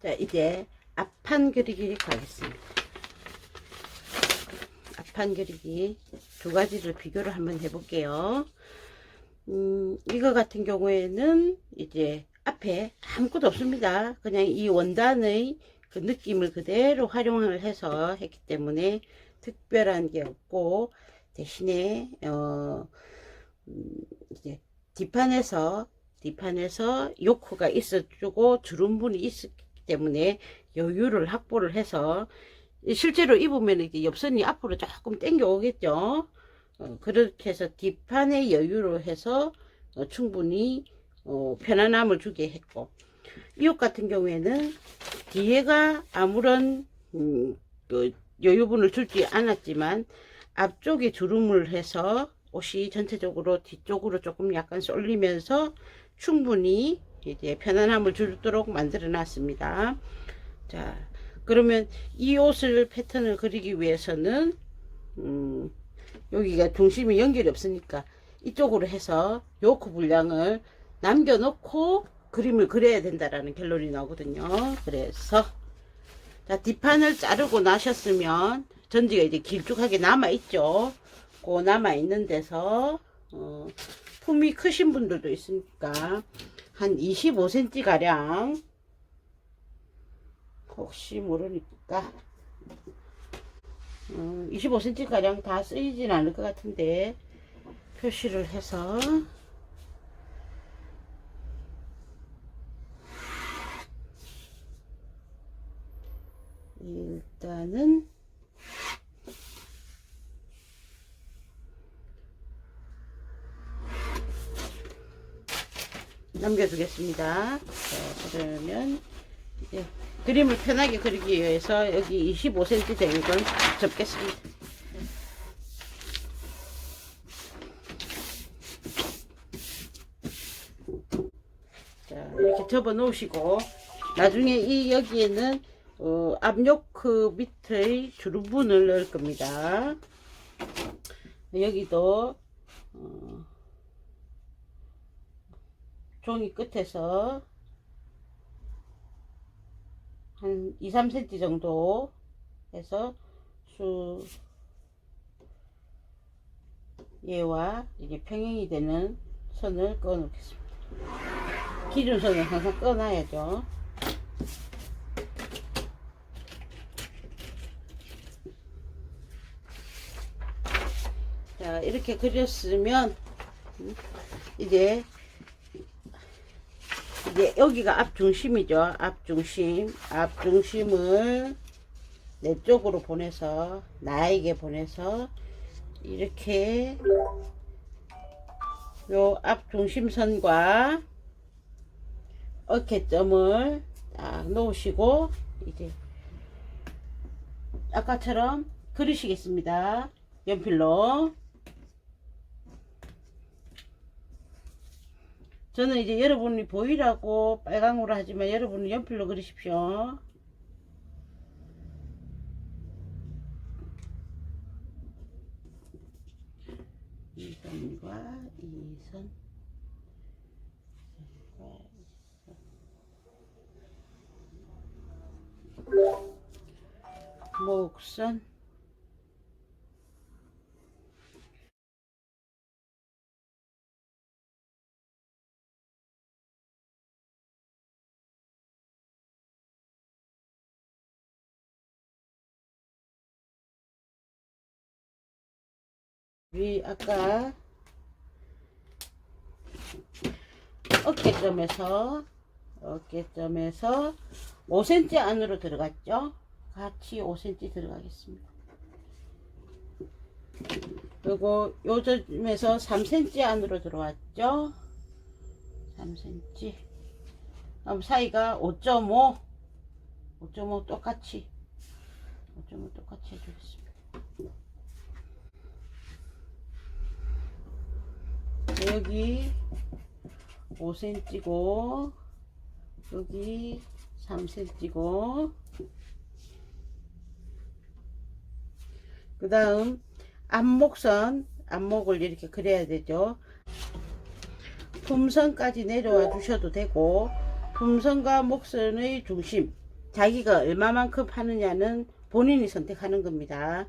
자, 이제 앞판 그리기 가겠습니다. 앞판 그리기 두 가지를 비교를 한번 해볼게요. 음, 이거 같은 경우에는 이제 앞에 아무것도 없습니다. 그냥 이 원단의 그 느낌을 그대로 활용을 해서 했기 때문에 특별한 게 없고 대신에 어 음, 이제 뒷판에서 뒷판에서 요크가 있어주고 주름분이 있었기 때문에 여유를 확보를 해서 실제로 입으면 이제 옆선이 앞으로 조금 당겨 오겠죠. 어, 그렇게 해서 뒷판에 여유로 해서 어, 충분히 어, 편안함을 주게 했고 이 옷 같은 경우에는 뒤에가 아무런 음, 그 여유분을 줄지 않았지만 앞쪽에 주름을 해서 옷이 전체적으로 뒤쪽으로 조금 약간 쏠리면서 충분히 이제 편안함을 주도록 만들어 놨습니다. 자, 그러면 이 옷을 패턴을 그리기 위해서는 음, 여기가 중심이 연결이 없으니까 이쪽으로 해서 요크 분량을 남겨놓고 그림을 그려야 된다라는 결론이 나오거든요. 그래서 자 뒷판을 자르고 나셨으면 전지가 이제 길쭉하게 남아 있죠. 그 남아 있는 데서 어, 품이 크신 분들도 있으니까 한 25cm 가량. 혹시 모르니까. 어, 25cm 가량 다 쓰이진 않을 것 같은데 표시를 해서 일단은 남겨두겠습니다. 자, 그러면 이제 그림을 편하게 그리기 위해서 여기 25cm 되는 건 접겠습니다. 자, 이렇게 접어 놓으시고 나중에 이 여기에는 어, 압력크 밑의 주름분을 넣을 겁니다. 여기도 어, 종이 끝에서 한 2, 3cm 정도 해서 수 얘와 이게 평행이 되는 선을 꺼 놓겠습니다. 기준선을 항상 꺼 놔야죠. 자, 이렇게 그렸으면, 음, 이제, 이제 여기가 앞중심이죠. 앞중심. 앞중심을 내 쪽으로 보내서, 나에게 보내서, 이렇게, 요 앞중심선과 어깨점을 딱 놓으시고, 이제, 아까처럼 그리시겠습니다. 연필로. 저는 이제 여러분이 보이라고 빨강으로 하지만 여러분은 연필로 그리십시오. 이 선과 이 선. 선과 이 선. 목선. 위 아까 어깨점에서 어깨점에서 5cm 안으로 들어갔죠? 같이 5cm 들어가겠습니다. 그리고 요 점에서 3cm 안으로 들어왔죠? 3cm. 그럼 사이가 5.5, 5.5 똑같이, 5.5 똑같이 해주겠습니다. 여기 5cm고 여기 3cm고 그 다음 앞목선 앞목을 이렇게 그려야 되죠. 품선까지 내려와 주셔도 되고 품선과 목선의 중심 자기가 얼마만큼 파느냐는 본인이 선택하는 겁니다.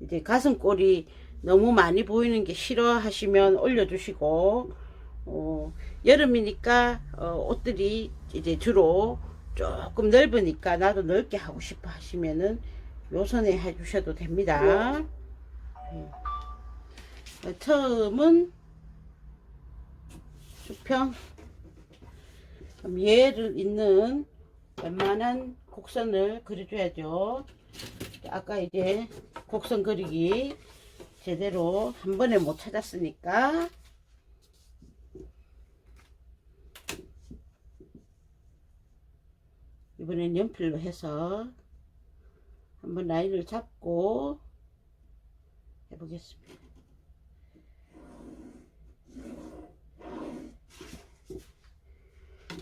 이제 가슴골이 너무 많이 보이는 게 싫어하시면 올려주시고, 어, 여름이니까 어, 옷들이 이제 주로 조금 넓으니까 나도 넓게 하고 싶어 하시면은 요 선에 해주셔도 됩니다. 음. 어, 처음은 수평 얘를 있는 웬만한 곡선을 그려줘야죠. 아까 이제 곡선 그리기 제대로 한 번에 못 찾았으니까 이번엔 연필로 해서 한번 라인을 잡고 해보겠습니다.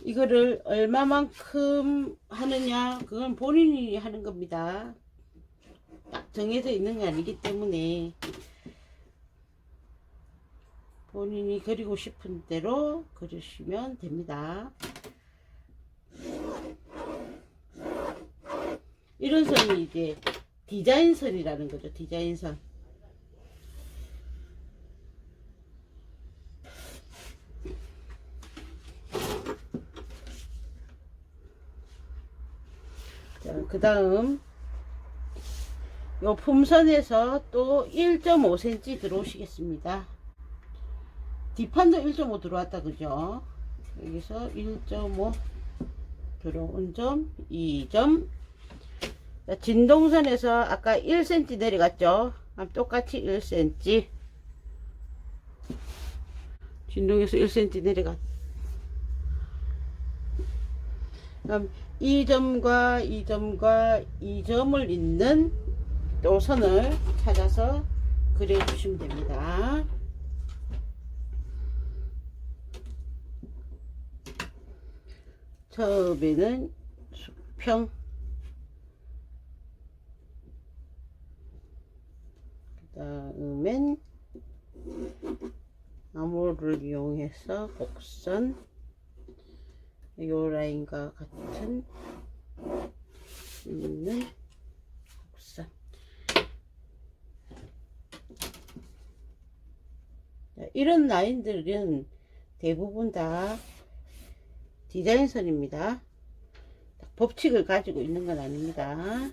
이거를 얼마만큼 하느냐 그건 본인이 하는 겁니다. 딱 정해져 있는 게 아니기 때문에 본인이 그리고 싶은 대로 그리시면 됩니다. 이런 선이 이제 디자인 선이라는 거죠. 디자인 선. 자, 그 다음 요 품선에서 또 1.5cm 들어오시겠습니다. 뒷판도 1.5 들어왔다 그죠? 여기서 1.5 들어온 점 2점 자, 진동선에서 아까 1cm 내려갔죠? 똑같이 1cm 진동에서 1cm 내려갔 그럼 이 점과 이 점과 이 점을 잇는 또 선을 찾아서 그려 주시면 됩니다. 처음에는 수평. 그 다음엔 나무를 이용해서 곡선 요 라인과 같은 있는 곡선. 자, 이런 라인들은 대부분 다 디자인선입니다 법칙을 가지고 있는 건 아닙니다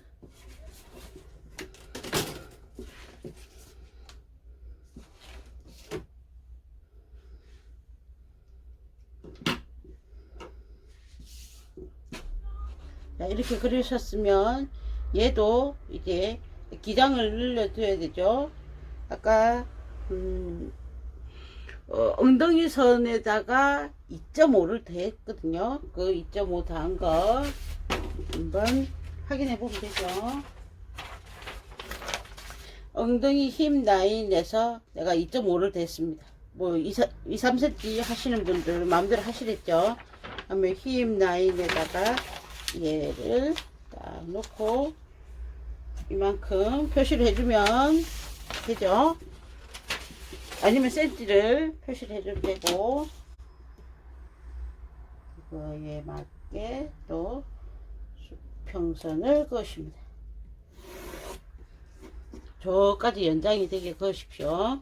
자, 이렇게 그리셨으면 얘도 이제 기장을 늘려줘야 되죠. 아까 음, 어, 엉덩이 선에다가 2.5를 더했거든요. 그 2.5 더한 거 한번 확인해 보면 되죠. 엉덩이 힘 라인에서 내가 2.5를 댔습니다. 뭐 2, 2, 3cm 하시는 분들 마음대로 하시겠죠. 그러면 힘 라인에다가 얘를 딱 놓고 이만큼 표시를 해주면 되죠. 아니면 센치를 표시를 해줘도 되고 이거에 맞게 또 수평선을 그으십니다. 저까지 연장이 되게 그으십시오.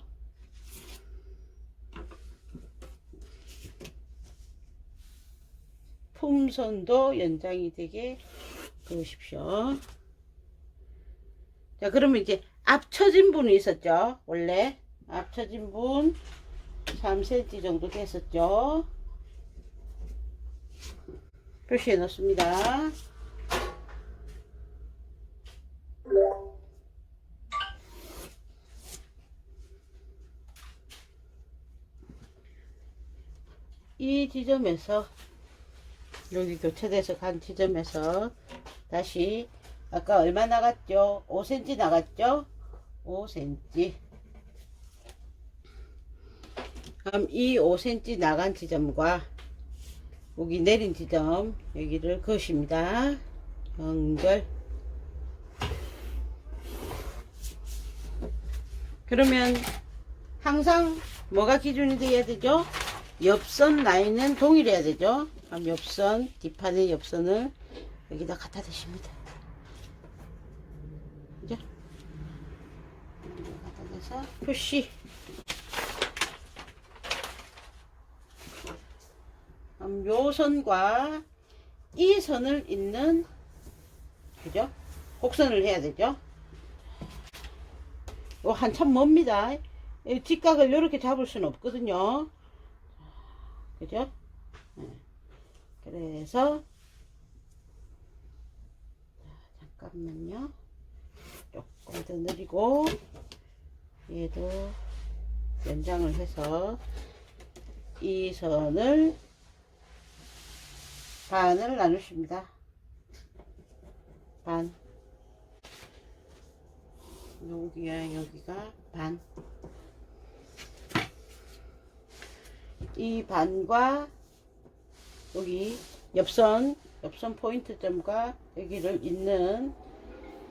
품선도 연장이 되게 그으십시오. 자, 그러면 이제 앞쳐진 분이 있었죠. 원래 앞쳐진 분 3cm 정도 됐었죠. 표시해 놓습니다. 이 지점에서 여기 교체돼서 간 지점에서 다시 아까 얼마 나갔죠? 5cm 나갔죠? 5cm 그럼 이 5cm 나간 지점과 여기 내린 지점 여기를 그으십니다 연결 그러면 항상 뭐가 기준이 돼야 되죠? 옆선 라인은 동일해야 되죠? 그럼 옆선 뒷판의 옆선을 여기다 갖다 대십니다. 그죠? 갖다 대서 표시. 그럼 요 선과 이 선을 잇는 그죠? 곡선을 해야 되죠? 요 한참 멉니다. 이 뒷각을 이렇게 잡을 수는 없거든요. 그죠? 네. 그래서 자, 잠깐만요. 조금 더 느리고 얘도 연장을 해서 이 선을 반을 나누십니다. 반. 여기야 여기가 반. 이 반과 여기 옆선 옆선 포인트 점과 여기를 잇는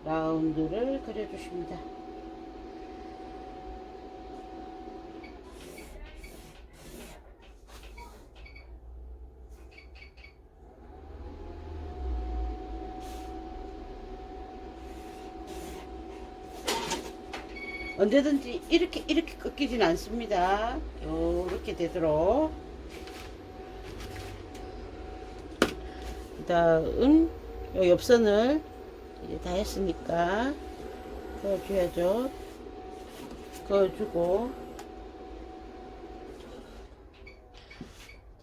라운드를 그려주십니다. 언제든지 이렇게 이렇게 꺾이진 않습니다. 요렇게 되도록. 그다음 요 옆선을 이제 다 했으니까 그어줘야죠. 그어주고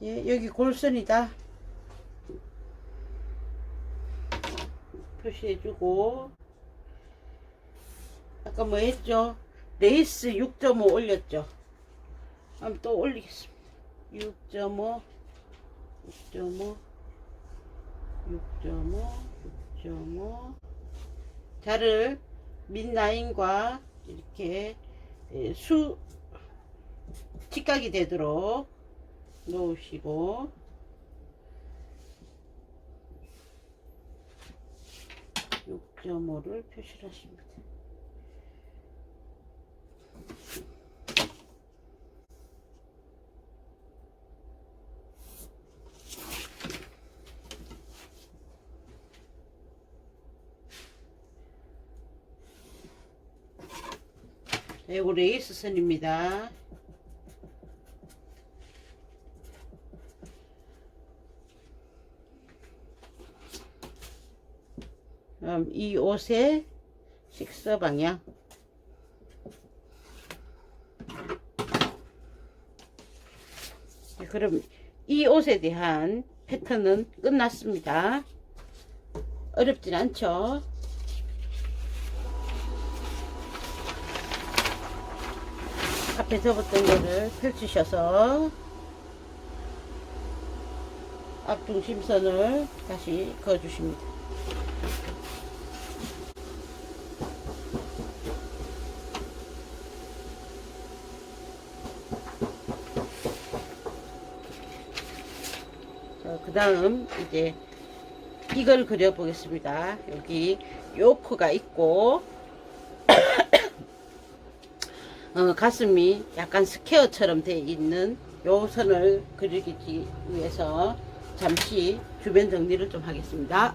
이제 여기 골선이다. 표시해주고 아까 뭐 했죠? 레이스 6.5 올렸죠? 한번 또 올리겠습니다. 6.5, 6.5, 6.5, 6.5. 자를 밑라인과 이렇게 예, 수, 직각이 되도록 놓으시고, 육 6.5를 표시를 하십니다. 네, 이거 레이스 선입니다. 그럼 이 옷의 식사 방향. 네, 그럼 이 옷에 대한 패턴은 끝났습니다. 어렵진 않죠? 앞에 접었던 거를 펼치셔서 앞중심선을 다시 그어주십니다. 그 다음 이제 이걸 그려보겠습니다. 여기 요크가 있고 어, 가슴이 약간 스퀘어처럼 되어 있는 요 선을 그리기 위해서 잠시 주변 정리를 좀 하겠습니다.